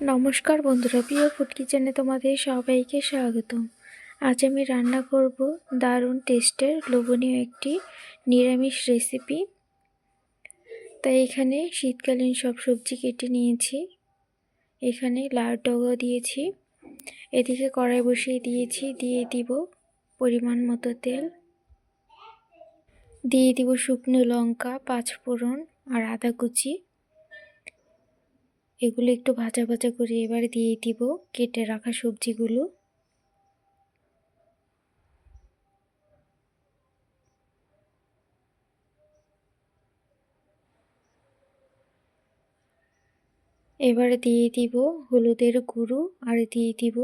নমস্কার বন্ধুরা, প্রিয় ফুড কিচেনে তোমাদের সবাইকে স্বাগতম। আজ আমি রান্না করব দারুণ টেস্টের লোভনীয় একটি নিরামিষ রেসিপি তাই এখানে শীতকালীন সব সবজি কেটে নিয়েছি। এখানে লাউ ডগা দিয়েছি। এদিকে কড়াই বসিয়ে দিয়েছি, দিয়ে দিব পরিমাণ মতো তেল। দিয়ে দিব শুকনো লঙ্কা, পাঁচফোড়ন আর আদা কুচি। এগুলো একটু ভাজা ভাজা করে এবার দিয়ে দিব কেটে রাখা সবজিগুলো। এবারে দিয়ে দিব হলুদের গুঁড়ো আর দিয়ে দিব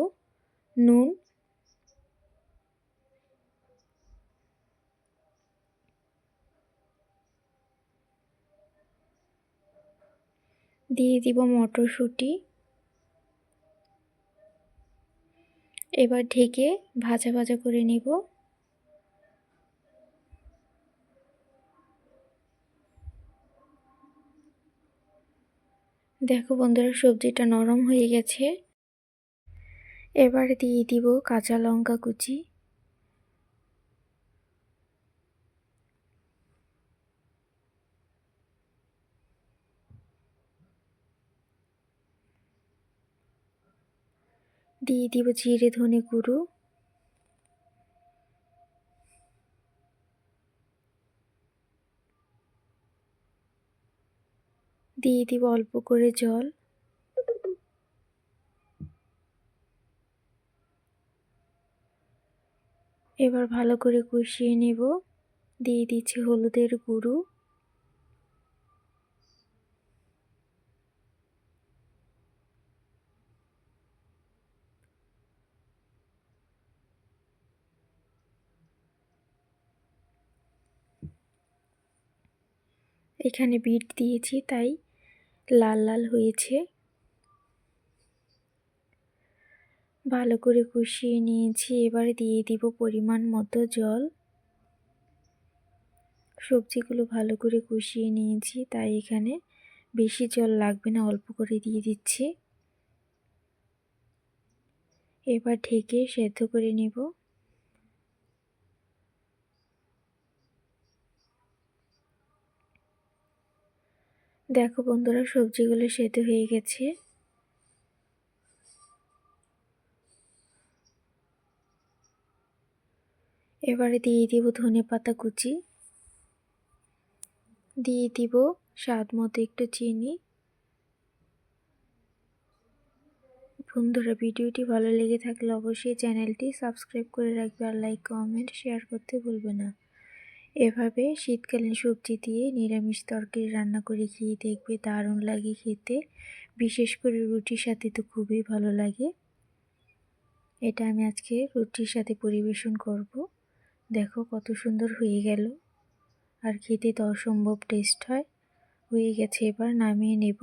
নুন। দিয়ে দিব মটরশুঁটি। এবার ঢেকে ভাজা ভাজা করে নিব। দেখো বন্ধুরা, সবজিটা নরম হয়ে গেছে। এবার দিয়ে দিব কাঁচা লঙ্কা কুচি। দিয়ে দিব জিরে ধনে গুঁড়ো। দিয়ে দিব অল্প করে জল। এবার ভালো করে কষিয়ে নেব। দিয়ে দিচ্ছি হলুদের গুঁড়ো। এখানে বিট দিয়েছি, তাই লাল লাল হয়েছে। ভালো করে কষিয়ে নিয়েছি, এবার দিয়ে দিব পরিমাণ মতো জল। সবজিগুলো ভালো করে কষিয়ে নিয়েছি, তাই এখানে বেশি জল লাগবে না, অল্প করে দিয়ে দিচ্ছি। এবার ঢেকে সেদ্ধ করে নেব। দেখো বন্ধুরা, সবজিগুলো সেদ্ধ হয়ে গেছে। এবারে দিয়ে দিব ধনে পাতা কুচি। দিয়ে দিব স্বাদ মতো একটু চিনি। বন্ধুরা, ভিডিওটি ভালো লেগে থাকলে অবশ্যই চ্যানেলটি সাবস্ক্রাইব করে রাখবে আর লাইক, কমেন্ট, শেয়ার করতে ভুলবে না। এভাবে শীতকালীন সবজি দিয়ে নিরামিষ তরকারি রান্না করে খেয়ে দেখবে দারুণ লাগে খেতে। বিশেষ করে রুটির সাথে তো খুবই ভালো লাগে। এটা আমি আজকে রুটির সাথে পরিবেশন করব। দেখো কত সুন্দর হয়ে গেল। আর খেতে তো অসম্ভব টেস্ট হয়। হয়ে গেছে, এবার নামিয়ে নেব।